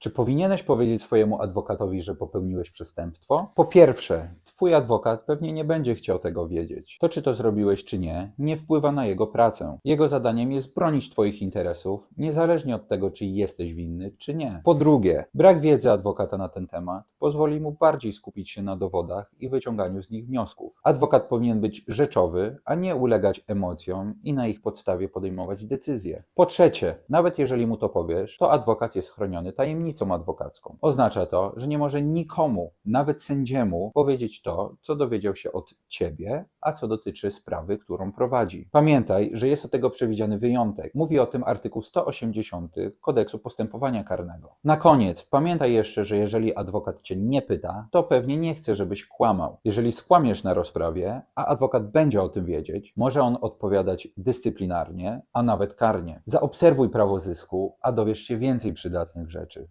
Czy powinieneś powiedzieć swojemu adwokatowi, że popełniłeś przestępstwo? Po pierwsze, twój adwokat pewnie nie będzie chciał tego wiedzieć. To, czy to zrobiłeś, czy nie, nie wpływa na jego pracę. Jego zadaniem jest bronić twoich interesów, niezależnie od tego, czy jesteś winny, czy nie. Po drugie, brak wiedzy adwokata na ten temat pozwoli mu bardziej skupić się na dowodach i wyciąganiu z nich wniosków. Adwokat powinien być rzeczowy, a nie ulegać emocjom i na ich podstawie podejmować decyzje. Po trzecie, nawet jeżeli mu to powiesz, to adwokat jest chroniony tajemnicą adwokacką. Oznacza to, że nie może nikomu, nawet sędziemu, powiedzieć to, co dowiedział się od ciebie, a co dotyczy sprawy, którą prowadzi. Pamiętaj, że jest do tego przewidziany wyjątek. Mówi o tym artykuł 180 Kodeksu Postępowania Karnego. Na koniec, pamiętaj jeszcze, że jeżeli adwokat cię nie pyta, to pewnie nie chce, żebyś kłamał. Jeżeli skłamiesz na rozprawie, a adwokat będzie o tym wiedzieć, może on odpowiadać dyscyplinarnie, a nawet karnie. Zaobserwuj prawo zysku, a dowiesz się więcej przydatnych rzeczy.